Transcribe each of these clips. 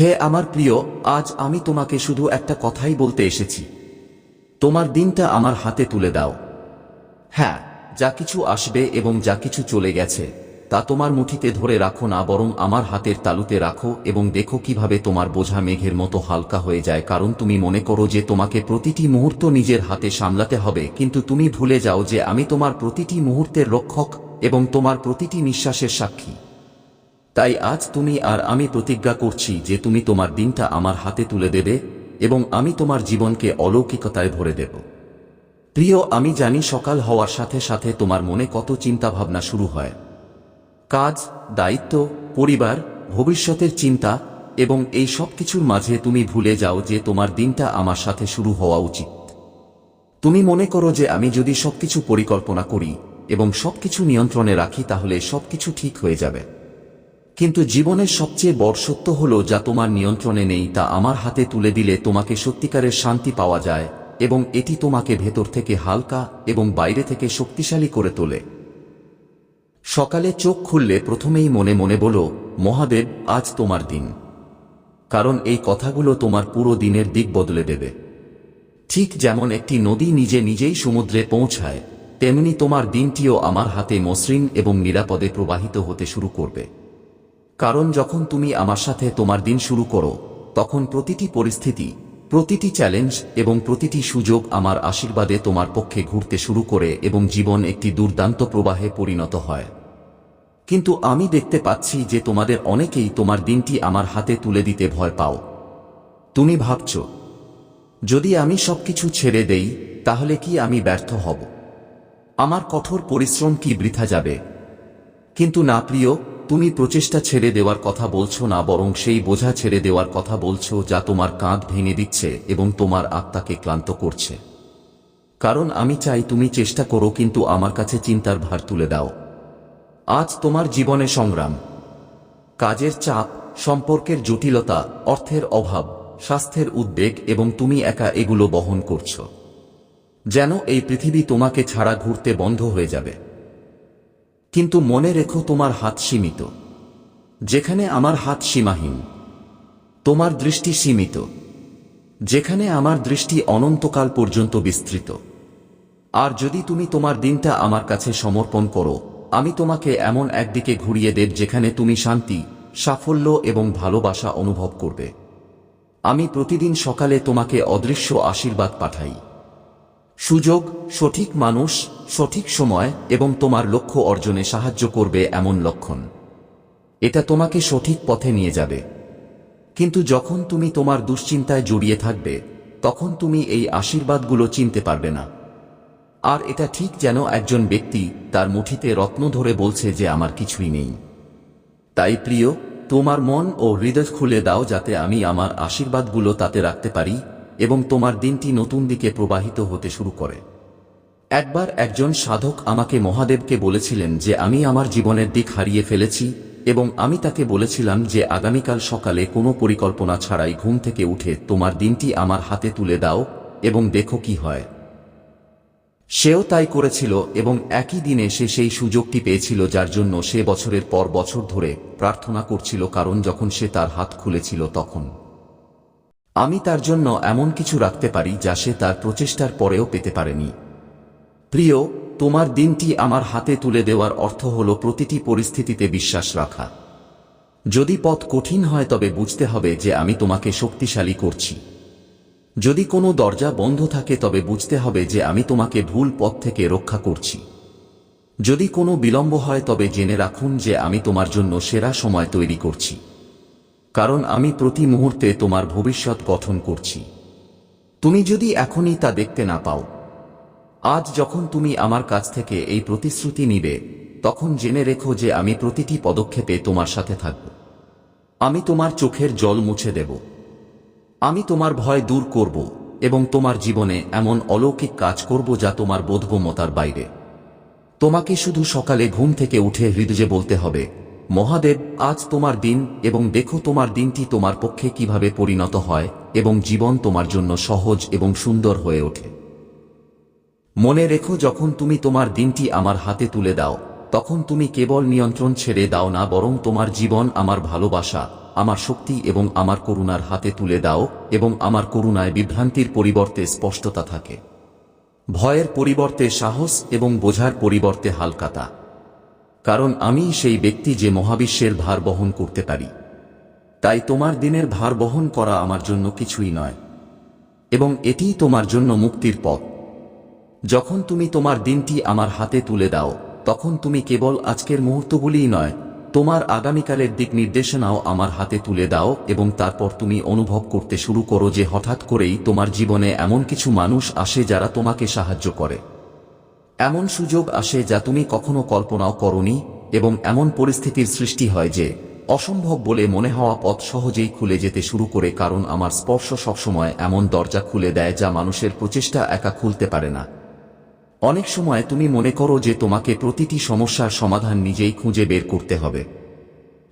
হে আমার প্রিয়, আজ আমি তোমাকে শুধু একটা কথাই বলতে এসেছি। তোমার দিনটা আমার হাতে তুলে দাও। হ্যাঁ যা কিছু আসবে এবং যা কিছু চলে গেছে, তা তোমার মুঠিতে ধরে রাখো না, বরং আমার হাতের তালুতে রাখো এবং দেখো কীভাবে তোমার বোঝা মেঘের মতো হালকা হয়ে যায়। কারণ তুমি মনে করো যে তোমাকে প্রতিটি মুহূর্ত নিজের হাতে সামলাতে হবে, কিন্তু তুমি ভুলে যাও যে আমি তোমার প্রতিটি মুহূর্তের রক্ষক এবং তোমার প্রতিটি নিঃশ্বাসের সাক্ষী। তাই আজ তুমি আর আমি প্রতিজ্ঞা করছি যে তুমি তোমার দিনটা আমার হাতে তুলে দেবে এবং আমি তোমার জীবনকে অলৌকিকতায় ভরে দেব। প্রিয়, আমি জানি সকাল হওয়ার সাথে সাথে তোমার মনে কত চিন্তাভাবনা শুরু হয়। কাজ, দায়িত্ব, পরিবার, ভবিষ্যতের চিন্তা এবং এই সব কিছুর মাঝে তুমি ভুলে যাও যে তোমার দিনটা আমার সাথে শুরু হওয়া উচিত। তুমি মনে করো যে আমি যদি সবকিছু পরিকল্পনা করি এবং সবকিছু নিয়ন্ত্রণে রাখি তাহলে সবকিছু ঠিক হয়ে যাবে। কিন্তু জীবনের সবচেয়ে বড় সত্য হল, যা তোমার নিয়ন্ত্রণে নেই, তা আমার হাতে তুলে দিলে তোমাকে সত্যিকারের শান্তি পাওয়া যায়, এবং এটি তোমাকে ভেতর থেকে হালকা এবং বাইরে থেকে শক্তিশালী করে তোলে। সকালে চোখ খুললে প্রথমেই মনে মনে বলো, মহাদেব, আজ তোমার দিন। কারণ এই কথাগুলো তোমার পুরো দিনের দিক বদলে দেবে। ঠিক যেমন একটি নদী নিজে নিজেই সমুদ্রে পৌঁছায়, তেমনি তোমার দিনটিও আমার হাতে মসৃণ এবং নিরাপদে প্রবাহিত হতে শুরু করবে। কারণ যখন তুমি আমার সাথে তোমার দিন শুরু করো, তখন প্রতিটি পরিস্থিতি, প্রতিটি চ্যালেঞ্জ এবং প্রতিটি সুযোগ আমার আশীর্বাদে তোমার পক্ষে ঘুরতে শুরু করে এবং জীবন একটি দুর্দান্ত প্রবাহে পরিণত হয়। কিন্তু আমি দেখতে পাচ্ছি যে তোমাদের অনেকেই তোমার দিনটি আমার হাতে তুলে দিতে ভয় পাও। তুমি ভাবছ, যদি আমি সবকিছু ছেড়ে দেই, তাহলে কি আমি ব্যর্থ হব? আমার কঠোর পরিশ্রম কি বৃথা যাবে? কিন্তু না প্রিয় তুমি প্রচেষ্টা ছেড়ে দেওয়ার কথা বলছো না, বরং সেই বোঝা ছেড়ে দেওয়ার কথা বলছো যা তোমার কাঁধ ভেঙে দিচ্ছে এবং তোমার আত্মাকে ক্লান্ত করছে। কারণ আমি চাই তুমি চেষ্টা করো কিন্তু আমার কাছে চিন্তার ভার তুলে দাও। আজ তোমার জীবনে সংগ্রাম। কাজের চাপ, সম্পর্কের জটিলতা, অর্থের অভাব, স্বাস্থ্যের উদ্বেগ এবং তুমি একা এগুলো বহন করছ। যেন এই পৃথিবী তোমাকে ছাড়া ঘুরতে বন্ধ হয়ে যাবে। কিন্তু মনে রেখো তোমার হাত সীমিত। যেখানে আমার হাত সীমাহীন, তোমার দৃষ্টি সীমিত। যেখানে আমার দৃষ্টি অনন্তকাল পর্যন্ত বিস্তৃত। আর যদি তুমি তোমার দিনটা আমার কাছে সমর্পণ করো, আমি তোমাকে এমন একদিকে ঘুরিয়ে দেব যেখানে তুমি শান্তি, সাফল্য এবং ভালোবাসা অনুভব করবে। আমি প্রতিদিন সকালে তোমাকে অদৃশ্য আশীর্বাদ পাঠাই। সুযোগ, সঠিক মানুষ, সঠিক সময় এবং তোমার লক্ষ্য অর্জনে সাহায্য করবে এমন লক্ষণ। এটা তোমাকে সঠিক পথে নিয়ে যাবে। কিন্তু যখন তুমি তোমার দুশ্চিন্তায় জড়িয়ে থাকবে, তখন তুমি এই আশীর্বাদগুলো চিনতে পারবে না। আর এটা ঠিক যেন একজন ব্যক্তি তার মুঠিতে রত্ন ধরে বলছে যে আমার কিছুই নেই। তাই প্রিয়, তোমার মন ও হৃদয় খুলে দাও যাতে আমি আমার আশীর্বাদগুলো তাতে রাখতে পারি এবং তোমার দিনটি নতুন দিকে প্রবাহিত হতে শুরু করে। একবার একজন সাধক আমাকে মহাদেবকে বলেছিলেন যে, আমি আমার জীবনের দিক হারিয়ে ফেলেছি এবং আমি তাকে বলেছিলাম যে, আগামীকাল সকালে কোনো পরিকল্পনা ছাড়াই ঘুম থেকে উঠে তোমার দিনটি আমার হাতে তুলে দাও এবং দেখো কি হয়। সেও তাই করেছিল এবং একই দিনে সে সেই সুযোগটি পেয়েছিল যার জন্য সে বছরের পর বছর ধরে প্রার্থনা করছিল, কারণ যখন সে তার হাত খুলেছিল তখন। আমি তার জন্য এমন কিছু রাখতে পারি যা সে তার প্রচেষ্টার পরেও পেতে পারেনি। প্রিয়, তোমার দিনটি আমার হাতে তুলে দেওয়ার অর্থ হল প্রতিটি পরিস্থিতিতে বিশ্বাস রাখা। যদি পথ কঠিন হয় তবে বুঝতে হবে যে আমি তোমাকে শক্তিশালী করছি। যদি কোনো দরজা বন্ধ থাকে তবে বুঝতে হবে যে আমি তোমাকে ভুল পথ থেকে রক্ষা করছি। যদি কোনো বিলম্ব হয় তবে জেনে রাখুন যে আমি তোমার জন্য সেরা সময় তৈরি করছি। কারণ আমি প্রতি মুহূর্তে তোমার ভবিষ্যৎ গঠন করছি। তুমি যদি এখনই তা দেখতে না পাও, আজ যখন তুমি আমার কাছ থেকে এই প্রতিশ্রুতি নিবে, তখন জেনে রেখো যে আমি প্রতিটি পদক্ষেপে তোমার সাথে থাকব। আমি তোমার চোখের জল মুছে দেব। আমি তোমার ভয় দূর করব এবং তোমার জীবনে এমন অলৌকিক কাজ করব যা তোমার বোধগম্যতার বাইরে। তোমাকে শুধু সকালে ঘুম থেকে উঠে হৃদয়ে বলতে হবে মহাদেব, আজ তোমার দিন এবং দেখো তোমার দিনটি তোমার পক্ষে কীভাবে পরিণত হয় এবং জীবন তোমার জন্য সহজ এবং সুন্দর হয়ে ওঠে। মনে রেখো যখন তুমি তোমার দিনটি আমার হাতে তুলে দাও, তখন তুমি কেবল নিয়ন্ত্রণ ছেড়ে দাও না, বরং তোমার জীবন আমার ভালোবাসা, আমার শক্তি এবং আমার করুণার হাতে তুলে দাও এবং আমার করুণায় বিভ্রান্তির পরিবর্তে স্পষ্টতা থাকে। ভয়ের পরিবর্তে সাহস এবং বোঝার পরিবর্তে হালকাতা। কারণ আমি সেই ব্যক্তি যে মহাবিশ্বের ভার বহন করতে পারি। তাই তোমার দিনের ভার বহন করা আমার জন্য কিছুই নয়। এবং এটিই তোমার জন্য মুক্তির পথ। যখন তুমি তোমার দিনটি আমার হাতে তুলে দাও, তখন তুমি কেবল আজকের মুহূর্তগুলিই নয়, তোমার আগামীকালের দিক নির্দেশনাও আমার হাতে তুলে দাও এবং তারপর তুমি অনুভব করতে শুরু করো যে হঠাৎ করেই তোমার জীবনে এমন কিছু মানুষ আসে যারা তোমাকে সাহায্য করে। এমন সুযোগ আসে যা তুমি কখনো কল্পনাও করনি এবং এমন পরিস্থিতির সৃষ্টি হয় যে, অসম্ভব বলে মনে হওয়া পথ সহজেই খুলে যেতে শুরু করে কারণ আমার স্পর্শ সবসময় এমন দরজা খুলে দেয় যা মানুষের প্রচেষ্টা একা খুলতে পারে না। অনেক সময় তুমি মনে করো যে তোমাকে প্রতিটি সমস্যার সমাধান নিজেই খুঁজে বের করতে হবে।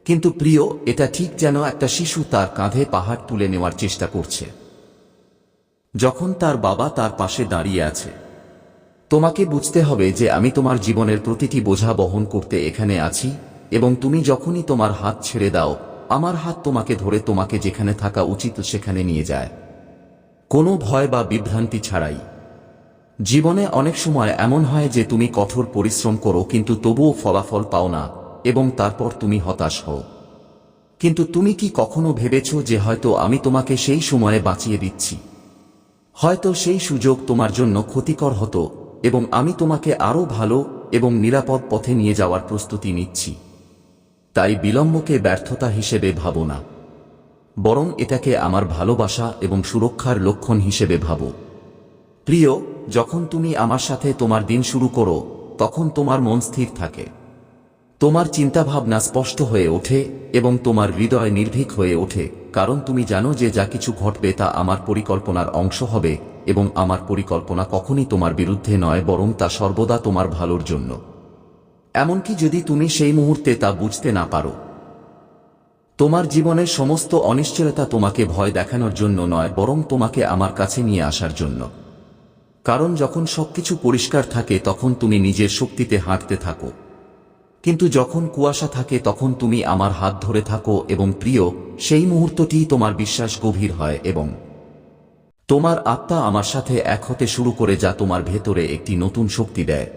কিন্তু প্রিয়, এটা ঠিক যেন একটা শিশু তার কাঁধে পাহাড় তুলে নেওয়ার চেষ্টা করছে। যখন তার বাবা তার পাশে দাঁড়িয়ে আছে তোমাকে বুঝতে হবে যে আমি তোমার জীবনের প্রতিটি বোঝা বহন করতে এখানে আছি, এবং তুমি যখনই তোমার হাত ছেড়ে দাও, আমার হাত তোমাকে ধরে তোমাকে যেখানে থাকা উচিত সেখানে নিয়ে যায়। কোনো ভয় বা বিভ্রান্তি ছাড়াই। জীবনে অনেক সময় এমন হয় যে তুমি কঠোর পরিশ্রম করো কিন্তু তবুও ফলাফল পাও না, এবং তারপর তুমি হতাশ হও। কিন্তু তুমি কি কখনো ভেবেছ যে হয়তো আমি তোমাকে সেই সময়ে বাঁচিয়ে দিচ্ছি? হয়তো সেই সুযোগ তোমার জন্য ক্ষতিকর হতো এবং আমি তোমাকে আরও ভালো এবং নিরাপদ পথে নিয়ে যাওয়ার প্রস্তুতি নিচ্ছি। তাই বিলম্বকে ব্যর্থতা হিসেবে ভাবো না। বরং এটাকে আমার ভালোবাসা এবং সুরক্ষার লক্ষণ হিসেবে ভাবো। প্রিয়, যখন তুমি আমার সাথে তোমার দিন শুরু করো, তখন তোমার মন স্থির থাকে। তোমার চিন্তাভাবনা স্পষ্ট হয়ে ওঠে এবং তোমার হৃদয় নির্ভীক হয়ে ওঠে, কারণ তুমি জানো যে যা কিছু ঘটবে তা আমার পরিকল্পনার অংশ হবে এবং আমার পরিকল্পনা কখনই তোমার বিরুদ্ধে নয়, বরং তা সর্বদা তোমার ভালোর জন্য। এমনকি যদি তুমি সেই মুহূর্তে তা বুঝতে না পারো। তোমার জীবনের সমস্ত অনিশ্চয়তা তোমাকে ভয় দেখানোর জন্য নয়, বরং তোমাকে আমার কাছে নিয়ে আসার জন্য। কারণ যখন সবকিছু পরিষ্কার থাকে, তখন তুমি নিজের শক্তিতে হাঁটতে থাকো। কিন্তু যখন কুয়াশা থাকে, তখন তুমি আমার হাত ধরে থাকো এবং প্রিয়, সেই মুহূর্তটি তোমার বিশ্বাস গভীর হয় এবং তোমার আত্মা আমার সাথে এক হতে শুরু করে যা তোমার ভেতরে একটি নতুন শক্তি দেয়।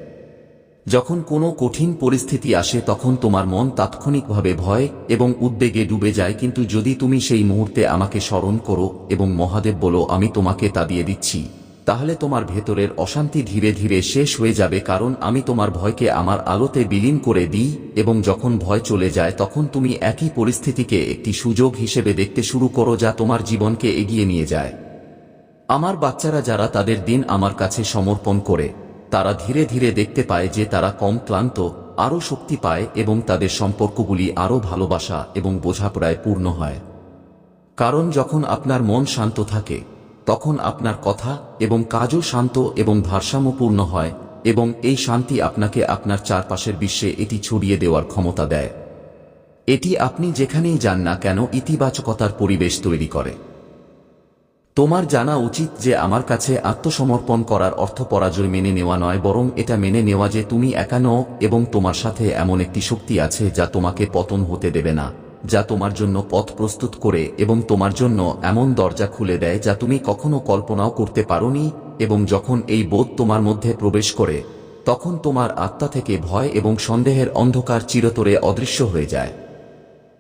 যখন কোনো কঠিন পরিস্থিতি আসে তখন তোমার মন তাৎক্ষণিকভাবে ভয় এবং উদ্বেগে ডুবে যায়, কিন্তু যদি তুমি সেই মুহূর্তে আমাকে স্মরণ করো এবং মহাদেব বলো, আমি তোমাকে তা দিয়ে দিচ্ছি, তাহলে তোমার ভেতরের অশান্তি ধীরে ধীরে শেষ হয়ে যাবে, কারণ আমি তোমার ভয়কে আমার আলোতে বিলীন করে দিই এবং যখন ভয় চলে যায় তখন তুমি একই পরিস্থিতিকে একটি সুযোগ হিসেবে দেখতে শুরু করো যা তোমার জীবনকে এগিয়ে নিয়ে যায়। আমার বাচ্চারা যারা তাদের দিন আমার কাছে সমর্পণ করে, তারা ধীরে ধীরে দেখতে পায় যে তারা কম ক্লান্ত, আরও শক্তি পায় এবং তাদের সম্পর্কগুলি আরও ভালোবাসা এবং বোঝাপড়ায় পূর্ণ হয়। কারণ যখন আপনার মন শান্ত থাকে, তখন আপনার কথা এবং কাজও শান্ত এবং ভারসাম্যপূর্ণ হয় এবং এই শান্তি আপনাকে আপনার চারপাশের বিশ্বে এটি ছড়িয়ে দেওয়ার ক্ষমতা দেয়। এটি আপনি যেখানেই যান না কেন ইতিবাচকতার পরিবেশ তৈরি করে। তোমার জানা উচিত যে আমার কাছে আত্মসমর্পণ করার অর্থ পরাজয় মেনে নেওয়া নয়, বরং এটা মেনে নেওয়া যে তুমি একা নও এবং তোমার সাথে এমন একটি শক্তি আছে যা তোমাকে পতন হতে দেবে না, যা তোমার জন্য পথ প্রস্তুত করে এবং তোমার জন্য এমন দরজা খুলে দেয় যা তুমি কখনো কল্পনাও করতে পারোনি এবং যখন এই বোধ তোমার মধ্যে প্রবেশ করে, তখন তোমার আত্মা থেকে ভয় এবং সন্দেহের অন্ধকার চিরতরে অদৃশ্য হয়ে যায়।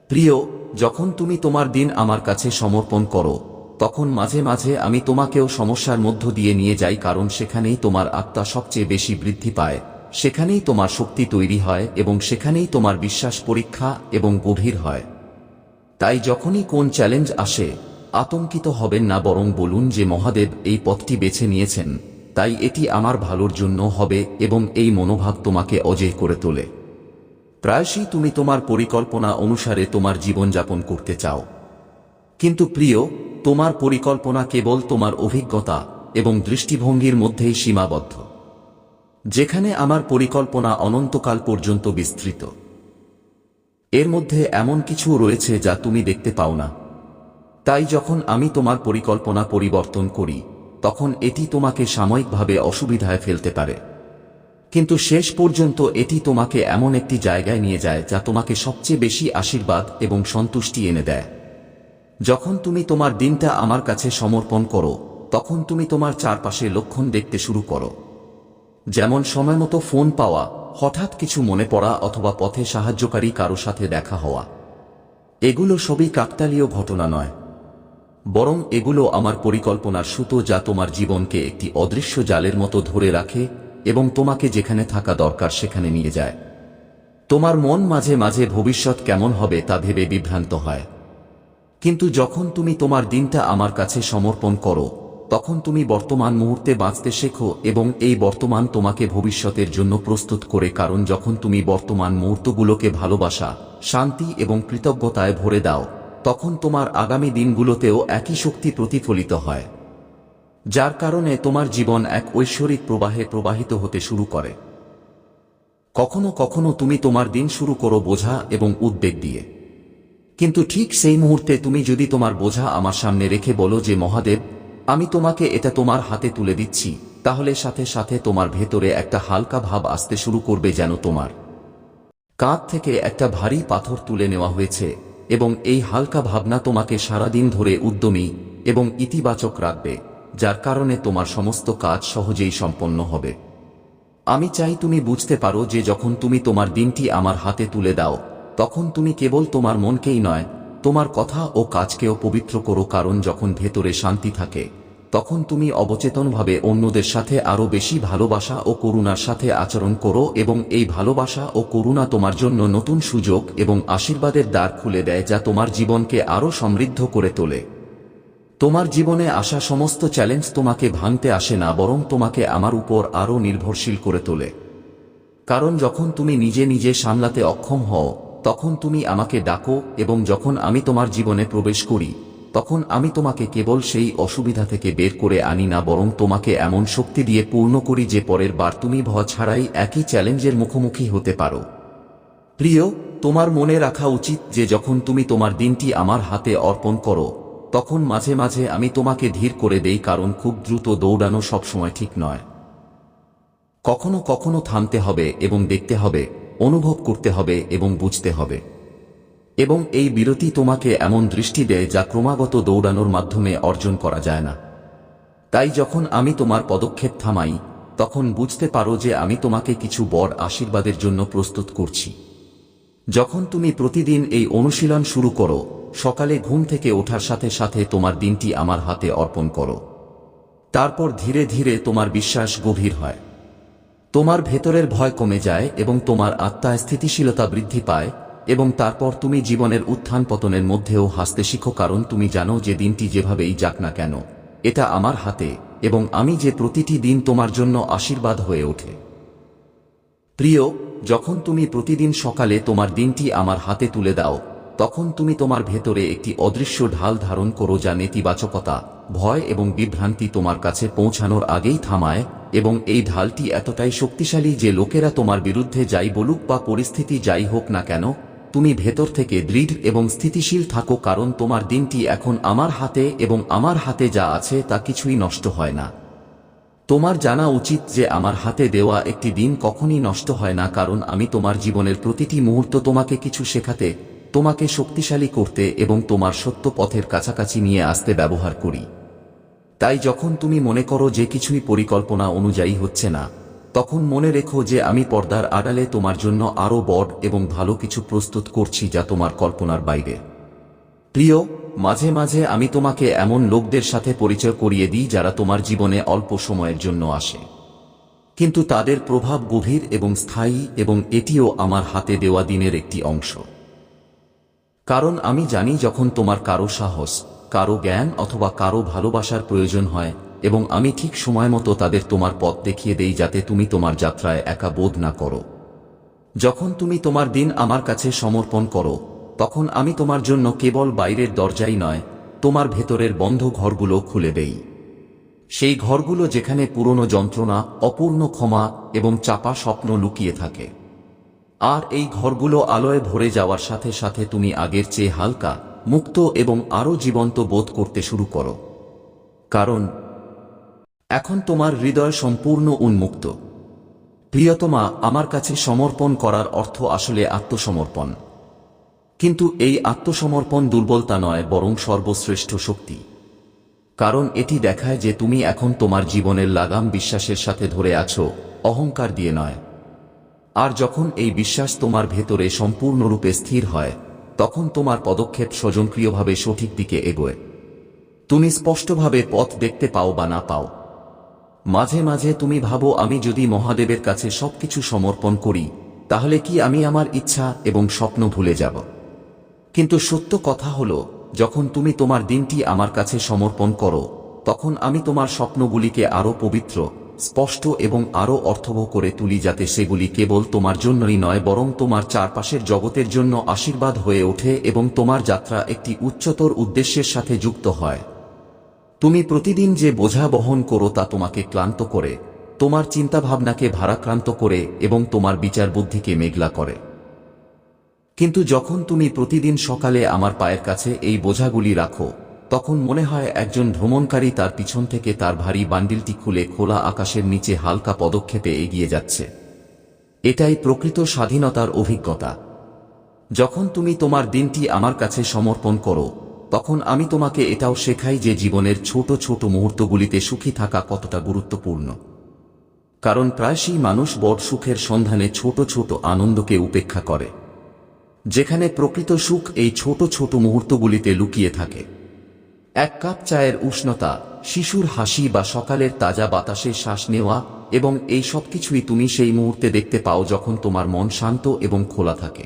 প্রিয়, যখন তুমি তোমার দিন আমার কাছে সমর্পণ করো তখন মাঝে মাঝে আমি তোমাকেও সমস্যার মধ্য দিয়ে নিয়ে যাই কারণ সেখানেই তোমার আত্মা সবচেয়ে বেশি বৃদ্ধি পায়। সেখানেই তোমার শক্তি তৈরি হয় এবং সেখানেই তোমার বিশ্বাস পরীক্ষা এবং গভীর হয়। তাই যখনই কোন চ্যালেঞ্জ আসে, আতঙ্কিত হবেন না বরং বলুন যে মহাদেব এই পথটি বেছে নিয়েছেন। তাই এটি আমার ভালোর জন্য হবে এবং এই মনোভাব তোমাকে অজেয় করে তোলে। প্রায়শই তুমি তোমার পরিকল্পনা অনুসারে তোমার জীবনযাপন করতে চাও। কিন্তু প্রিয় তোমার পরিকল্পনা কেবল তোমার অভিজ্ঞতা এবং দৃষ্টিভঙ্গির মধ্যেই সীমাবদ্ধ। যেখানে আমার পরিকল্পনা অনন্তকাল পর্যন্ত বিস্তৃত। এর মধ্যে এমন কিছু রয়েছে যা তুমি দেখতে পাও না। তাই যখন আমি তোমার পরিকল্পনা পরিবর্তন করি, তখন এটি তোমাকে সাময়িকভাবে অসুবিধায় ফেলতে পারে। কিন্তু শেষ পর্যন্ত এটি তোমাকে এমন একটি জায়গায় নিয়ে যায় যা তোমাকে সবচেয়ে বেশি আশীর্বাদ এবং সন্তুষ্টি এনে দেয়। যখন তুমি তোমার দিনটা আমার কাছে সমর্পণ করো, তখন তুমি তোমার চারপাশে লক্ষণ দেখতে শুরু করো। যেমন সময়মতো ফোন পাওয়া, হঠাৎ কিছু মনে পড়া অথবা পথে সাহায্যকারী কারও সাথে দেখা হওয়া। এগুলো সবই কাকতালীয় ঘটনা নয়। বরং এগুলো আমার পরিকল্পনার সুতো যা তোমার জীবনকে একটি অদৃশ্য জালের মতো ধরে রাখে এবং তোমাকে যেখানে থাকা দরকার সেখানে নিয়ে যায়। তোমার মন মাঝে মাঝে ভবিষ্যৎ কেমন হবে তা ভেবে বিভ্রান্ত হয়। কিন্তু যখন তুমি তোমার দিনটা আমার কাছে সমর্পণ করো, তখন তুমি বর্তমান মুহূর্তে বাঁচতে শেখো এবং এই বর্তমান তোমাকে ভবিষ্যতের জন্য প্রস্তুত করে, কারণ যখন তুমি বর্তমান মুহূর্তগুলোকে ভালোবাসা, শান্তি এবং কৃতজ্ঞতায় ভরে দাও, তখন তোমার আগামী দিনগুলোতেও একই শক্তি প্রতিফলিত হয়, যার কারণে তোমার জীবন এক ঐশ্বরিক প্রবাহে প্রবাহিত হতে শুরু করে। কখনো কখনো তুমি তোমার দিন শুরু করো বোঝা এবং উদ্বেগ দিয়ে। কিন্তু ঠিক সেই মুহূর্তে তুমি যদি তোমার বোঝা আমার সামনে রেখে বলো যে, মহাদেব, আমি তোমাকে এটা তোমার হাতে তুলে দিচ্ছি, তাহলে সাথে সাথে তোমার ভেতরে একটা হালকা ভাব আসতে শুরু করবে যেন তোমার কাঁধ থেকে একটা ভারী পাথর তুলে নেওয়া হয়েছে, এবং এই হালকা ভাবনা তোমাকে সারাদিন ধরে উদ্যমী এবং ইতিবাচক রাখবে, যার কারণে তোমার সমস্ত কাজ সহজেই সম্পন্ন হবে। আমি চাই তুমি বুঝতে পারো যে, যখন তুমি তোমার দিনটি আমার হাতে তুলে দাও তখন তুমি কেবল তোমার মনকেই নয়, তোমার কথা ও কাজকেও পবিত্র করো, কারণ যখন ভেতরে শান্তি থাকে, তখন তুমি অবচেতনভাবে অন্যদের সাথে আরও বেশি ভালোবাসা ও করুণার সাথে আচরণ করো এবং এই ভালোবাসা ও করুণা তোমার জন্য নতুন সুযোগ এবং আশীর্বাদের দ্বার খুলে দেয় যা তোমার জীবনকে আরও সমৃদ্ধ করে তোলে। তোমার জীবনে আসা সমস্ত চ্যালেঞ্জ তোমাকে ভাঙতে আসে না, বরং তোমাকে আমার উপর আরও নির্ভরশীল করে তোলে। কারণ যখন তুমি নিজে নিজে সামলাতে অক্ষম হও তখন তুমি আমাকে ডাকো এবং যখন আমি তোমার জীবনে প্রবেশ করি, তখন আমি তোমাকে কেবল সেই অসুবিধা থেকে বের করে আনি না, বরং তোমাকে এমন শক্তি দিয়ে পূর্ণ করি যে পরের বার তুমি ভয় ছাড়াই একই চ্যালেঞ্জের মুখোমুখি হতে পারো। প্রিয়, তোমার মনে রাখা উচিত যে যখন তুমি তোমার দিনটি আমার হাতে অর্পণ করো, তখন মাঝে মাঝে আমি তোমাকে ধীর করে দেই কারণ খুব দ্রুত দৌড়ানো সবসময় ঠিক নয়। কখনো কখনো থামতে হবে এবং দেখতে হবে অনুভব করতে হবে এবং বুঝতে হবে। এবং এই বিরতি তোমাকে এমন দৃষ্টি দেয় যা ক্রমাগত দৌড়ানোর মাধ্যমে অর্জন করা যায় না। তাই যখন আমি তোমার পদক্ষেপ থামাই, তখন বুঝতে পারো যে আমি তোমাকে কিছু বড় আশীর্বাদের জন্য প্রস্তুত করছি। যখন তুমি প্রতিদিন এই অনুশীলন শুরু করো, সকালে ঘুম থেকে ওঠার সাথে সাথে তোমার দিনটি আমার হাতে অর্পণ করো। তারপর ধীরে ধীরে তোমার বিশ্বাস গভীর হয়। তোমার ভেতরের ভয় কমে যায় এবং তোমার আত্মায় স্থিতিশীলতা বৃদ্ধি পায়, এবং তারপর তুমি জীবনের উত্থান পতনের মধ্যেও হাসতে শিখো, কারণ তুমি জানো যে দিনটি যেভাবেই যাক না কেন, এটা আমার হাতে, এবং আমি যে প্রতিটি দিন তোমার জন্য আশীর্বাদ হয়ে ওঠে। প্রিয়, যখন তুমি প্রতিদিন সকালে তোমার দিনটি আমার হাতে তুলে দাও, তখন তুমি তোমার ভেতরে একটি অদৃশ্য ঢাল ধারণ করো, যা নেতিবাচকতা ভয় এবং বিভ্রান্তি তোমার কাছে পৌঁছানোর আগেই থামায়, এবং এই ঢালটি এতটাই শক্তিশালী যে লোকেরা তোমার বিরুদ্ধে যাই বলুক বা পরিস্থিতি যাই হোক না কেন, তুমি ভেতর থেকে দৃঢ় এবং স্থিতিশীল থাকো কারণ তোমার দিনটি এখন আমার হাতে এবং আমার হাতে যা আছে তা কিছুই নষ্ট হয় না। তোমার জানা উচিত যে আমার হাতে দেওয়া একটি দিন কখনই নষ্ট হয় না কারণ আমি তোমার জীবনের প্রতিটি মুহূর্ত তোমাকে কিছু শেখাতে তোমাকে শক্তিশালী করতে এবং তোমার সত্য পথের কাছাকাছি নিয়ে আসতে ব্যবহার করি। তাই যখন তুমি মনে করো যে কিছুই পরিকল্পনা অনুযায়ী হচ্ছে না, তখন মনে রেখো যে আমি পর্দার আড়ালে তোমার জন্য আরও বড় এবং ভালো কিছু প্রস্তুত করছি যা তোমার কল্পনার বাইরে। প্রিয়, মাঝে মাঝে আমি তোমাকে এমন লোকদের সাথে পরিচয় করিয়ে দিই যারা তোমার জীবনে অল্প সময়ের জন্য আসে। কিন্তু তাদের প্রভাব গভীর এবং স্থায়ী এবং এটিও আমার হাতে দেওয়া দিনের একটি অংশ। কারণ আমি জানি যখন তোমার কারও সাহস, কারও জ্ঞান অথবা কারও ভালোবাসার প্রয়োজন হয়, এবং আমি ঠিক সময় মতো তাদের তোমার পথ দেখিয়ে দেই যাতে তুমি তোমার যাত্রায় একা বোধ না করো। যখন তুমি তোমার দিন আমার কাছে সমর্পণ করো, তখন আমি তোমার জন্য কেবল বাইরের দরজাই নয়, তোমার ভেতরের বন্ধ ঘরগুলো খুলে দেই। সেই ঘরগুলো যেখানে পুরনো যন্ত্রণা, অপূর্ণ ক্ষমা এবং চাপা স্বপ্ন লুকিয়ে থাকে। আর এই ঘরগুলো আলোয় ভরে যাওয়ার সাথে সাথে তুমি আগের চেয়ে হালকা, মুক্ত এবং আরও জীবন্ত বোধ করতে শুরু করো। কারণ, এখন তোমার হৃদয় সম্পূর্ণ উন্মুক্ত। প্রিয়তমা, আমার কাছে সমর্পণ করার অর্থ আসলে আত্মসমর্পণ। কিন্তু এই আত্মসমর্পণ দুর্বলতা নয়, বরং সর্বশ্রেষ্ঠ শক্তি। কারণ এটি দেখায় যে তুমি এখন তোমার জীবনের লাগাম বিশ্বাসের সাথে ধরে আছো, অহংকার দিয়ে নয়। আর যখন এই বিশ্বাস তোমার ভেতরে সম্পূর্ণরূপে স্থির হয়, তখন তোমার পদক্ষেপ স্বজনক্রিয়ভাবে সঠিক দিকে এগোয়। তুমি স্পষ্টভাবে পথ দেখতে পাও বা না পাও। মাঝে মাঝে তুমি ভাবো, আমি যদি মহাদেবের কাছে সবকিছু সমর্পণ করি, তাহলে কি আমি আমার ইচ্ছা এবং স্বপ্ন ভুলে যাব? কিন্তু সত্য কথা হল, যখন তুমি তোমার দিনটি আমার কাছে সমর্পণ করো, তখন আমি তোমার স্বপ্নগুলিকে আরও পবিত্র স্পষ্ট এবং আরও অর্থবহ করে তুলি যাতে সেগুলি কেবল তোমার জন্যই নয়, বরং তোমার চারপাশের জগতের জন্য আশীর্বাদ হয়ে ওঠে এবং তোমার যাত্রা একটি উচ্চতর উদ্দেশ্যের সাথে যুক্ত হয়। তুমি প্রতিদিন যে বোঝা বহন করো তা তোমাকে ক্লান্ত করে, তোমার চিন্তাভাবনাকে ভারাক্রান্ত করে এবং তোমার বিচার বুদ্ধিকে মেঘলা করে। কিন্তু যখন তুমি প্রতিদিন সকালে আমার পায়ের কাছে এই বোঝাগুলি রাখো তখন মনে হয় একজন ভ্রমণকারী তার পিছন থেকে তার ভারী বান্ডিলটি খুলে খোলা আকাশের নিচে হালকা পদক্ষেপে এগিয়ে যাচ্ছে। এটাই প্রকৃত স্বাধীনতার অভিজ্ঞতা। যখন তুমি তোমার দিনটি আমার কাছে সমর্পণ করো, তখন আমি তোমাকে এটাও শেখাই যে জীবনের ছোট ছোট মুহূর্তগুলিতে সুখী থাকা কতটা গুরুত্বপূর্ণ। কারণ প্রায়শই মানুষ বড় সুখের সন্ধানে ছোট ছোট আনন্দকে উপেক্ষা করে, যেখানে প্রকৃত সুখ এই ছোট ছোট মুহূর্তগুলিতে লুকিয়ে থাকে। এক কাপ চায়ের উষ্ণতা, শিশুর হাসি বা সকালের তাজা বাতাসে শ্বাস নেওয়া এবং এই সব কিছুই তুমি সেই মুহূর্তে দেখতে পাও যখন তোমার মন শান্ত এবং খোলা থাকে।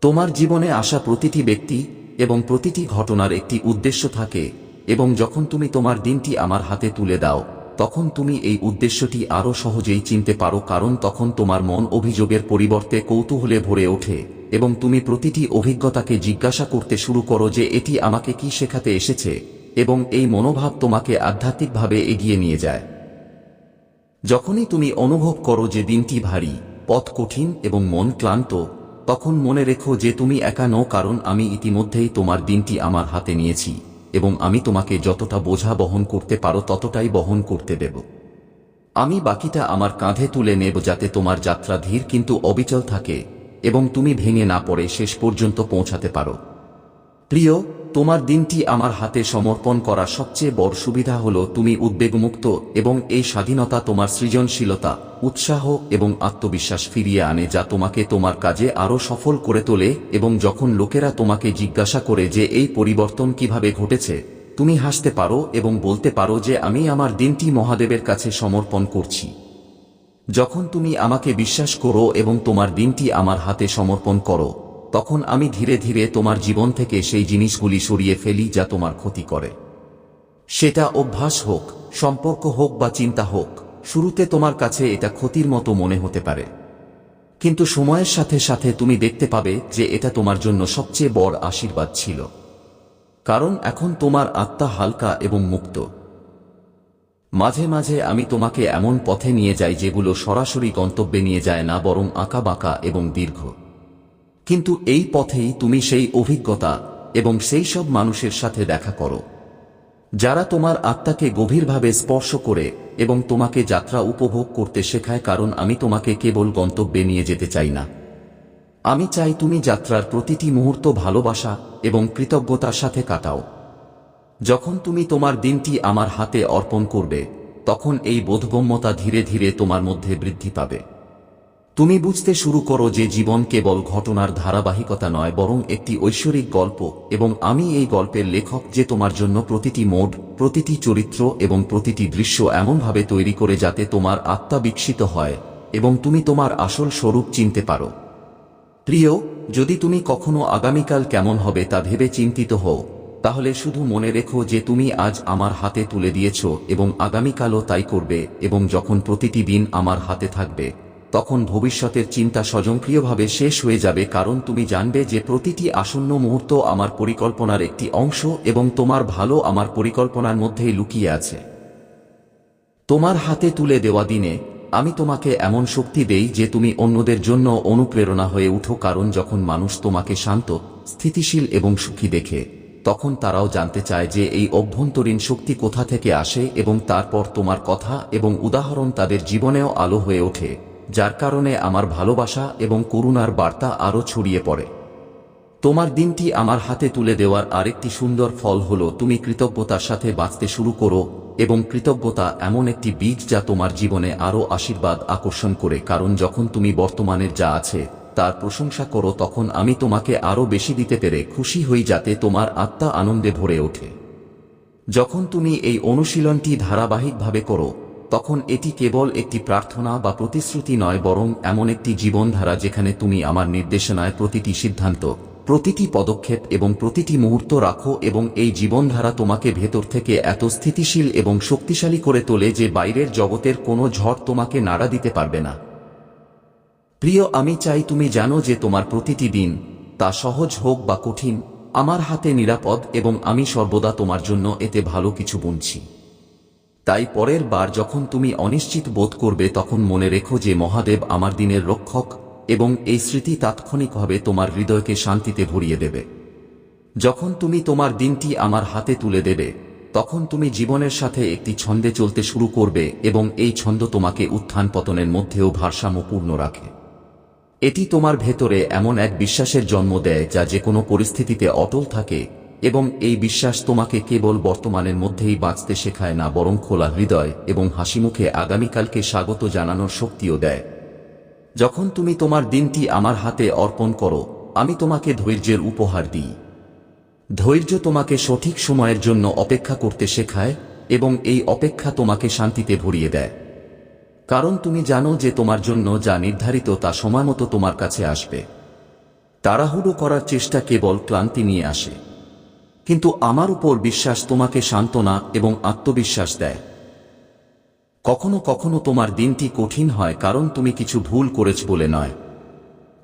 তোমার জীবনে আসা প্রতিটি ব্যক্তি এবং প্রতিটি ঘটনার একটি উদ্দেশ্য থাকে এবং যখন তুমি তোমার দিনটি আমার হাতে তুলে দাও তখন তুমি এই উদ্দেশ্যটি আরও সহজেই চিনতে পারো, কারণ তখন তোমার মন অভিযোগের পরিবর্তে কৌতূহলে ভরে ওঠে, এবং তুমি প্রতিটি অভিজ্ঞতাকে জিজ্ঞাসা করতে শুরু করো যে এটি আমাকে কি শেখাতে এসেছে, এবং এই মনোভাব তোমাকে আধ্যাত্মিকভাবে এগিয়ে নিয়ে যায়। যখনই তুমি অনুভব করো যে দিনটি ভারী, পথ কঠিন এবং মন ক্লান্ত, তখন মনে রেখো যে তুমি একা নও, কারণ আমি ইতিমধ্যেই তোমার দিনটি আমার হাতে নিয়েছি। এবং আমি তোমাকে যতটা বোঝা বহন করতে পারো ততটাই বহন করতে দেব। আমি বাকিটা আমার কাঁধে তুলে নেব যাতে তোমার যাত্রা ধীর কিন্তু অবিচল থাকে এবং তুমি ভেঙে না পড়ে শেষ পর্যন্ত পৌঁছাতে পারো। প্রিয় তোমার দিনটি আমার হাতে সমর্পণ করা সবচেয়ে বড় সুবিধা হল তুমি উদ্বেগমুক্ত এবং এই স্বাধীনতা তোমার সৃজনশীলতা, উৎসাহ এবং আত্মবিশ্বাস ফিরিয়ে আনে যা তোমাকে তোমার কাজে আরও সফল করে তোলে এবং যখন লোকেরা তোমাকে জিজ্ঞাসা করে যে এই পরিবর্তন কীভাবে ঘটেছে, তুমি হাসতে পারো এবং বলতে পারো যে আমি আমার দিনটি মহাদেবের কাছে সমর্পণ করছি। যখন তুমি আমাকে বিশ্বাস করো এবং তোমার দিনটি আমার হাতে সমর্পণ করো তখন আমি ধীরে ধীরে তোমার জীবন থেকে সেই জিনিসগুলি সরিয়ে ফেলি যা তোমার ক্ষতি করে। সেটা অভ্যাস হোক, সম্পর্ক হোক বা চিন্তা হোক, শুরুতে তোমার কাছে এটা ক্ষতির মতো মনে হতে পারে। কিন্তু সময়ের সাথে সাথে তুমি দেখতে পাবে যে এটা তোমার জন্য সবচেয়ে বড় আশীর্বাদ ছিল। কারণ এখন তোমার আত্মা হালকা এবং মুক্ত। মাঝে মাঝে আমি তোমাকে এমন পথে নিয়ে যাই যেগুলো সরাসরি গন্তব্যে নিয়ে যায় না বরং আঁকা বাঁকা এবং দীর্ঘ। কিন্তু এই পথেই তুমি সেই অভিজ্ঞতা এবং সেই সব মানুষের সাথে দেখা করো। যারা তোমার আত্মাকে গভীরভাবে স্পর্শ করে এবং তোমাকে যাত্রা উপভোগ করতে শেখায় কারণ আমি তোমাকে কেবল গন্তব্যে নিয়ে যেতে চাই না। আমি চাই তুমি যাত্রার প্রতিটি মুহূর্ত ভালোবাসা এবং কৃতজ্ঞতার সাথে কাটাও। যখন তুমি তোমার দিনটি আমার হাতে অর্পণ করবে, তখন এই বোধগম্যতা ধীরে ধীরে তোমার মধ্যে বৃদ্ধি পাবে। তুমি বুঝতে শুরু করো যে জীবন কেবল ঘটনার ধারাবাহিকতা নয়, বরং একটি ঐশ্বরিক গল্প, এবং আমি এই গল্পের লেখক যে তোমার জন্য প্রতিটি মোড, প্রতিটি চরিত্র এবং প্রতিটি দৃশ্য এমনভাবে তৈরি করে যাতে তোমার আত্মা বিকশিত হয়, এবং তুমি তোমার আসল স্বরূপ চিনতে পারো। প্রিয়, যদি তুমি কখনো আগামীকাল কেমন হবে তা ভেবে চিন্তিত হও, তাহলে শুধু মনে রেখো যে তুমি আজ আমার হাতে তুলে দিয়েছ, এবং আগামীকালও তাই করবে, এবং যখন প্রতিটি দিন আমার হাতে থাকবে তখন ভবিষ্যতের চিন্তা স্বয়ংক্রিয়ভাবে শেষ হয়ে যাবে কারণ তুমি জানবে যে প্রতিটি আসন্ন মুহূর্ত আমার পরিকল্পনার একটি অংশ এবং তোমার ভালো আমার পরিকল্পনার মধ্যেই লুকিয়ে আছে। তোমার হাতে তুলে দেওয়া দিনে, আমি তোমাকে এমন শক্তি দেই যে তুমি অন্যদের জন্য অনুপ্রেরণা হয়ে উঠো কারণ যখন মানুষ তোমাকে শান্ত, স্থিতিশীল এবং সুখী দেখে, তখন তারাও জানতে চায় যে এই অভ্যন্তরীণ শক্তি কোথা থেকে আসে এবং তারপর তোমার কথা এবং উদাহরণ তাদের জীবনেও আলো হয়ে ওঠে। যার কারণে আমার ভালোবাসা এবং করুণার বার্তা আরও ছড়িয়ে পড়ে। তোমার দিনটি আমার হাতে তুলে দেওয়ার আরেকটি সুন্দর ফল হল, তুমি কৃতজ্ঞতার সাথে বাঁচতে শুরু করো এবং কৃতজ্ঞতা এমন একটি বীজ যা তোমার জীবনে আরও আশীর্বাদ আকর্ষণ করে, কারণ যখন তুমি বর্তমানের যা আছে তার প্রশংসা করো, তখন আমি তোমাকে আরও বেশি দিতে পেরে খুশি হই যাতে তোমার আত্মা আনন্দে ভরে ওঠে। যখন তুমি এই অনুশীলনটি ধারাবাহিকভাবে করো তখন এটি কেবল একটি প্রার্থনা বা প্রতিশ্রুতি নয় বরং এমন একটি জীবনধারা যেখানে তুমি আমার নির্দেশনায় প্রতিটি সিদ্ধান্ত, প্রতিটি পদক্ষেপ এবং প্রতিটি মুহূর্ত রাখো এবং এই জীবনধারা তোমাকে ভেতর থেকে এত স্থিতিশীল এবং শক্তিশালী করে তোলে যে বাইরের জগতের কোনো ঝড় তোমাকে নাড়া দিতে পারবে না। প্রিয়, আমি চাই তুমি জানো যে তোমার প্রতিটি দিন, তা সহজ হোক বা কঠিন, আমার হাতে নিরাপদ এবং আমি সর্বদা তোমার জন্য এতে ভালো কিছু বুনছি। তাই পরের বার যখন তুমি অনিশ্চিত বোধ করবে তখন মনে রেখো যে মহাদেব আমার দিনের রক্ষক এবং এই স্মৃতি তাৎক্ষণিকভাবে তোমার হৃদয়কে শান্তিতে ভরিয়ে দেবে। যখন তুমি তোমার দিনটি আমার হাতে তুলে দেবে, তখন তুমি জীবনের সাথে একটি ছন্দে চলতে শুরু করবে এবং এই ছন্দ তোমাকে উত্থান পতনের মধ্যেও ভারসাম্যপূর্ণ রাখে। এটি তোমার ভেতরে এমন এক বিশ্বাসের জন্ম দেয় যা যে কোনো পরিস্থিতিতে অটল থাকে এবং এই বিশ্বাস তোমাকে কেবল বর্তমানের মধ্যেই বাঁচতে শেখায় না, বরং খোলা হৃদয় এবং হাসিমুখে আগামীকালকে স্বাগত জানানোর শক্তিও দেয়। যখন তুমি তোমার দিনটি আমার হাতে অর্পণ করো, আমি তোমাকে ধৈর্যের উপহার দিই। ধৈর্য তোমাকে সঠিক সময়ের জন্য অপেক্ষা করতে শেখায় এবং এই অপেক্ষা তোমাকে শান্তিতে ভরিয়ে দেয়। কারণ তুমি জানো যে তোমার জন্য যা নির্ধারিত তা সময়মতো তোমার কাছে আসবে। তাড়াহুড়ো করার চেষ্টা কেবল ক্লান্তি নিয়ে আসে। কিন্তু আমার উপর বিশ্বাস তোমাকে সান্ত্বনা এবং আত্মবিশ্বাস দেয়। কখনো কখনো তোমার দিনটি কঠিন হয় কারণ তুমি কিছু ভুল করেছ বলে নয়।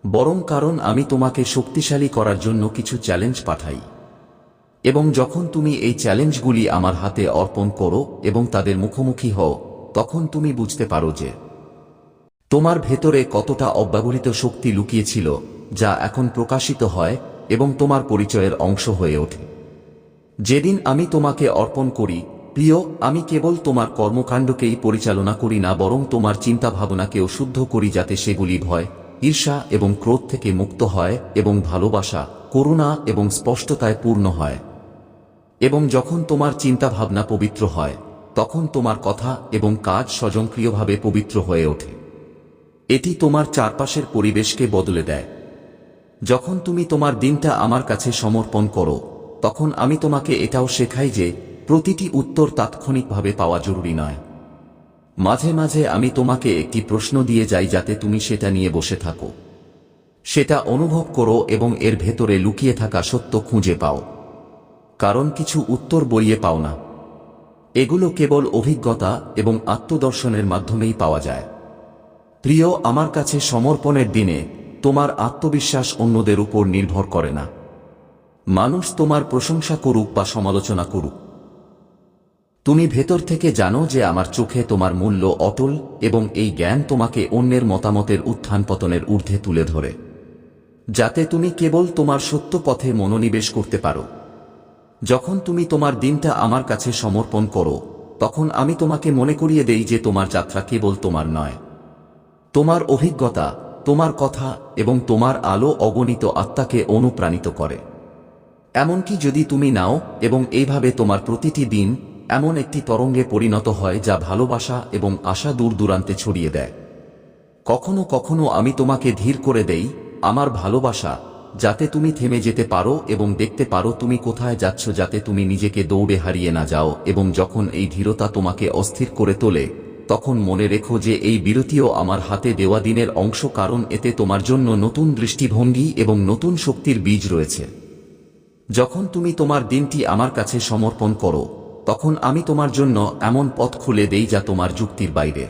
বরং কারণ আমি তোমাকে শক্তিশালী করার জন্য কিছু চ্যালেঞ্জ পাঠাই। এবং যখন তুমি এই চ্যালেঞ্জগুলি আমার হাতে অর্পণ করো এবং তাদের মুখোমুখি হও, তখন তুমি বুঝতে পারো যে তোমার ভেতরে কতটা অব্যবহৃত শক্তি লুকিয়েছিল, যা এখন প্রকাশিত হয় এবং তোমার পরিচয়ের অংশ হয়ে ওঠে। যেদিন আমি তোমাকে অর্পণ করি, প্রিয়, আমি কেবল তোমার কর্মকাণ্ডকেই পরিচালনা করি না, বরং তোমার চিন্তাভাবনাকেও শুদ্ধ করি যাতে সেগুলি ভয়, ঈর্ষা এবং ক্রোধ থেকে মুক্ত হয় এবং ভালোবাসা, করুণা এবং স্পষ্টতায় পূর্ণ হয়। এবং যখন তোমার চিন্তাভাবনা পবিত্র হয়, তখন তোমার কথা এবং কাজ স্বয়ংক্রিয়ভাবে পবিত্র হয়ে ওঠে। এটি তোমার চারপাশের পরিবেশকে বদলে দেয়। যখন তুমি তোমার দিনটা আমার কাছে সমর্পণ করো তখন আমি তোমাকে এটাও শেখাই যে, প্রতিটি উত্তর তাৎক্ষণিকভাবে পাওয়া জরুরি নয়। মাঝে মাঝে আমি তোমাকে একটি প্রশ্ন দিয়ে যাই যাতে তুমি সেটা নিয়ে বসে থাকো। সেটা অনুভব করো এবং এর ভেতরে লুকিয়ে থাকা সত্য খুঁজে পাও। কারণ কিছু উত্তর বইয়ে পাও না। এগুলো কেবল অভিজ্ঞতা এবং আত্মদর্শনের মাধ্যমেই পাওয়া যায়। প্রিয়, আমার কাছে সমর্পণের দিনে তোমার আত্মবিশ্বাস অন্যদের উপর নির্ভর করে না। মানুষ তোমার প্রশংসা করুক বা সমালোচনা করুক। তুমি ভেতর থেকে জানো যে আমার চোখে তোমার মূল্য অটল এবং এই জ্ঞান তোমাকে অন্যের মতামতের উত্থান পতনের ঊর্ধ্বে তুলে ধরে। যাতে তুমি কেবল তোমার সত্য পথে মনোনিবেশ করতে পারো। যখন তুমি তোমার দিনটা আমার কাছে সমর্পণ করো, তখন আমি তোমাকে মনে করিয়ে দেই যে তোমার যাত্রা কেবল তোমার নয়। তোমার অভিজ্ঞতা, তোমার কথা এবং তোমার আলো অগণিত আত্মাকে অনুপ্রাণিত করে। এমনকি যদি তুমি নাও এবং এইভাবে তোমার প্রতিটি দিন এমন একটি তরঙ্গে পরিণত হয় যা ভালোবাসা এবং আশা দূর দূরান্তে ছড়িয়ে দেয়। কখনো কখনো আমি তোমাকে ধীর করে দেই, আমার ভালোবাসা, যাতে তুমি থেমে যেতে পারো এবং দেখতে পারো তুমি কোথায় যাচ্ছ যাতে তুমি নিজেকে দৌড়ে হারিয়ে না যাও এবং যখন এই ধীরতা তোমাকে অস্থির করে তোলে, তখন মনে রেখো যে এই বিরতিও আমার হাতে দেওয়া দিনের অংশ কারণ এতে তোমার জন্য নতুন দৃষ্টিভঙ্গি এবং নতুন শক্তির বীজ রয়েছে। যখন তুমি তোমার দিনটি আমার কাছে সমর্পণ করো, তখন আমি তোমার জন্য এমন পথ খুলে দেই যা তোমার যুক্তির বাইরে।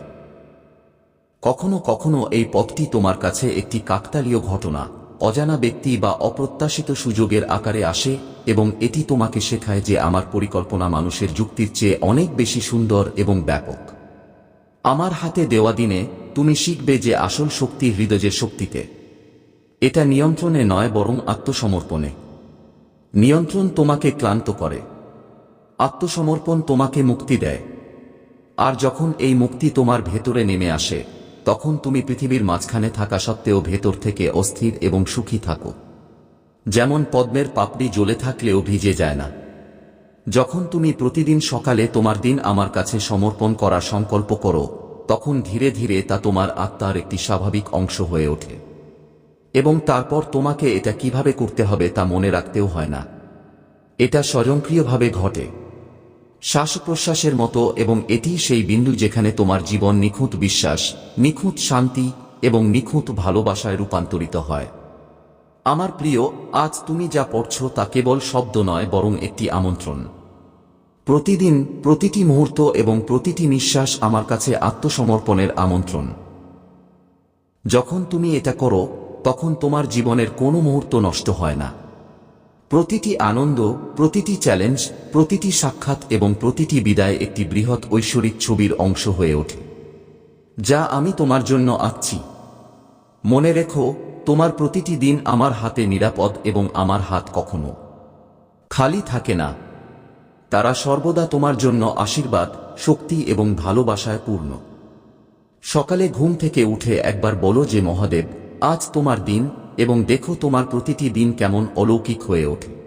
কখনো কখনো এই পথটি তোমার কাছে একটি কাকতালীয় ঘটনা, অজানা ব্যক্তি বা অপ্রত্যাশিত সুযোগের আকারে আসে এবং এটি তোমাকে শেখায় যে আমার পরিকল্পনা মানুষের যুক্তির চেয়ে অনেক বেশি সুন্দর এবং ব্যাপক। আমার হাতে দেওয়া দিনে তুমি শিখবে যে আসল শক্তি হৃদয়ের শক্তিতে। এটা নিয়ন্ত্রণে নয় বরং আত্মসমর্পণে। নিয়ন্ত্রণ তোমাকে ক্লান্ত করে। আত্মসমর্পণ তোমাকে মুক্তি দেয়। আর যখন এই মুক্তি তোমার ভেতরে নেমে আসে, তখন তুমি পৃথিবীর মাঝখানে থাকা সত্ত্বেও ভেতর থেকে অস্থির এবং সুখী থাকো। যেমন পদ্মের পাপড়ি জ্বলে থাকলেও ভিজে যায় না। যখন তুমি প্রতিদিন সকালে তোমার দিন আমার কাছে সমর্পণ করার সংকল্প করো, তখন ধীরে ধীরে তা তোমার আত্মার একটি স্বাভাবিক অংশ হয়ে ওঠে। এবং তারপর তোমাকে এটা কীভাবে করতে হবে তা মনে রাখতেও হয় না। এটা স্বয়ংক্রিয়ভাবে ঘটে। শ্বাস প্রশ্বাসের মতো এবং এটি সেই বিন্দু যেখানে তোমার জীবন নিখুঁত বিশ্বাস, নিখুঁত শান্তি এবং নিখুঁত ভালোবাসায় রূপান্তরিত হয়। আমার প্রিয়, আজ তুমি যা পড়ছ তা কেবল শব্দ নয়, বরং একটি আমন্ত্রণ। প্রতিদিন, প্রতিটি মুহূর্ত এবং প্রতিটি নিঃশ্বাস আমার কাছে আত্মসমর্পণের আমন্ত্রণ। যখন তুমি এটা করো তখন তোমার জীবনের কোনো মুহূর্ত নষ্ট হয় না। প্রতিটি আনন্দ, প্রতিটি চ্যালেঞ্জ, প্রতিটি সাক্ষাৎ এবং প্রতিটি বিদায় একটি বৃহৎ ঐশ্বরিক ছবির অংশ হয়ে ওঠে। যা আমি তোমার জন্য আঁকছি। মনে রেখো, তোমার প্রতিটি দিন আমার হাতে নিরাপদ এবং আমার হাত কখনো খালি থাকে না। তারা সর্বদা তোমার জন্য আশীর্বাদ, শক্তি এবং ভালোবাসায় পূর্ণ। সকালে ঘুম থেকে উঠে একবার বলো যে মহাদেব আজ তোমার দিন এবং দেখো তোমার প্রতিটি দিন কেমন অলৌকিক হয়ে ওঠে।